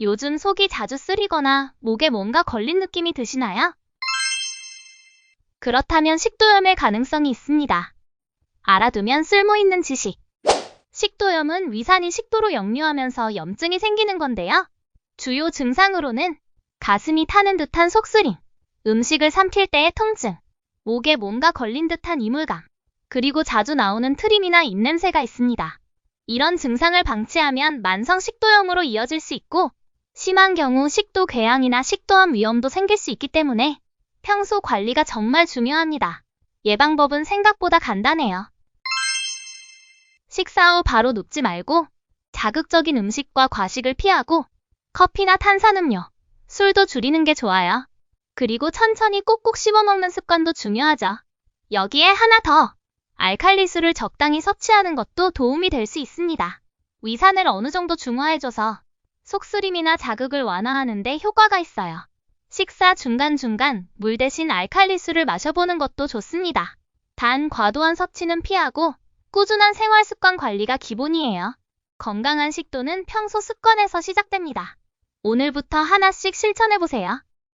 요즘 속이 자주 쓰리거나 목에 뭔가 걸린 느낌이 드시나요? 그렇다면 식도염의 가능성이 있습니다. 알아두면 쓸모있는 지식. 식도염은 위산이 식도로 역류하면서 염증이 생기는 건데요. 주요 증상으로는 가슴이 타는 듯한 속쓰림, 음식을 삼킬 때의 통증, 목에 뭔가 걸린 듯한 이물감, 그리고 자주 나오는 트림이나 입냄새가 있습니다. 이런 증상을 방치하면 만성 식도염으로 이어질 수 있고, 심한 경우 식도 궤양이나 식도암 위험도 생길 수 있기 때문에 평소 관리가 정말 중요합니다. 예방법은 생각보다 간단해요. 식사 후 바로 눕지 말고 자극적인 음식과 과식을 피하고 커피나 탄산음료, 술도 줄이는 게 좋아요. 그리고 천천히 꼭꼭 씹어 먹는 습관도 중요하죠. 여기에 하나 더. 알칼리수를 적당히 섭취하는 것도 도움이 될 수 있습니다. 위산을 어느 정도 중화해줘서 속쓰림이나 자극을 완화하는 데 효과가 있어요. 식사 중간중간 물 대신 알칼리수를 마셔보는 것도 좋습니다. 단 과도한 섭취는 피하고 꾸준한 생활 습관 관리가 기본이에요. 건강한 식도는 평소 습관에서 시작됩니다. 오늘부터 하나씩 실천해보세요.